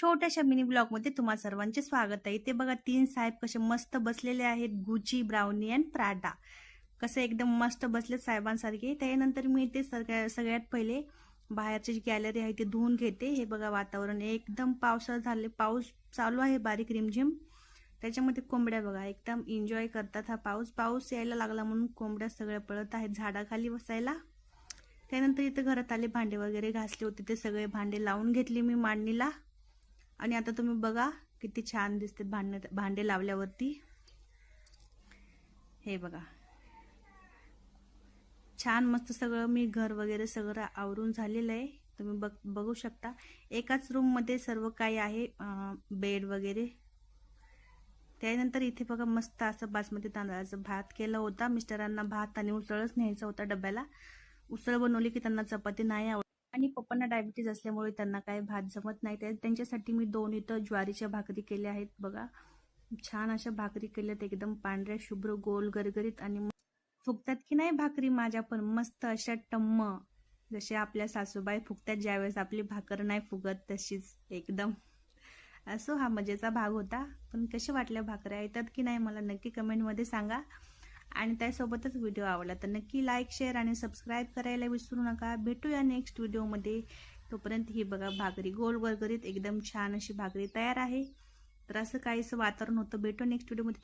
छोट्याशा मिनी ब्लॉगमध्ये तुम्हा सर्वांचे स्वागत आहे. ते बघा तीन साहेब कसे मस्त बसलेले आहेत. Gucci Brownie and Prada. कसं एकदम मस्त बसले साहेबांसारखे. त्यानंतर मी इथे सगळ्या सगळ्यात पहिले बाहेरची जी गॅलरी आहे ती धुवून घेते. हे बघा वातावरण एकदम पावसाळा झाले पाऊस चालू आहे बारीक रिमझिम. त्याच्यामध्ये कोंबड्या बघा एकदम एन्जॉय करतात हा पाऊस. पाऊस यायला लागला म्हणून कोंबड्या सगळ्या पळत आहेत झाडाखाली बसायला. त्यानंतर इथं घरात आले भांडे वगैरे घासले होते. ते सगळे भांडे लावून घेतले मी मांडणीला. आणि आता तुम्ही बघा किती छान दिसते भांडे भांडे लावल्यावरती. हे बघा. छान मस्त सगळं मी घर वगैरे सगळं आवरून झालेलं आहे. तुम्ही बघ बघू शकता. एकाच रूममध्ये सर्व काही आहे बेड वगैरे. त्यानंतर इथे बघा मस्त असं बासमती तांदळाचं भात केला होता. मिस्टरांना भात आणि उसळच न्यायचा होता डब्याला. उसळ बनवली की त्यांना चपाती नाही आवड आणि पप्पांना डायबिटीज असल्यामुळे त्यांना काय भात जमत नाही. ते त्यांच्यासाठी मी दोन इथं ज्वारीच्या भाकरी केल्या आहेत बघा. छान अशा भाकरी केल्यात एकदम पांढऱ्या शुभ्र गोल गरगरीत आणि फुगतात की नाही भाकरी माझ्या पण? मस्त अशा टम्म. जसे आपल्या सासूबाई फुगतात ज्यावेळेस आपली भाकर नाही फुगत तशीच एकदम. असो हा मजेचा भाग होता. पण कसे वाटल्या भाकऱ्या? येतात की नाही? मला नक्की कमेंटमध्ये सांगा. आणि त्यासोबतच व्हिडिओ आवडला तर नक्की लाईक शेअर आणि सबस्क्राईब करायला विसरू नका. भेटूया नेक्स्ट व्हिडिओमध्ये तोपर्यंत ही बघा भाकरी. गोल गरगरीत एकदम छान अशी भाकरी तयार आहे. तर असं काहीसं वातावरण होतं. भेटू नेक्स्ट व्हिडिओमध्ये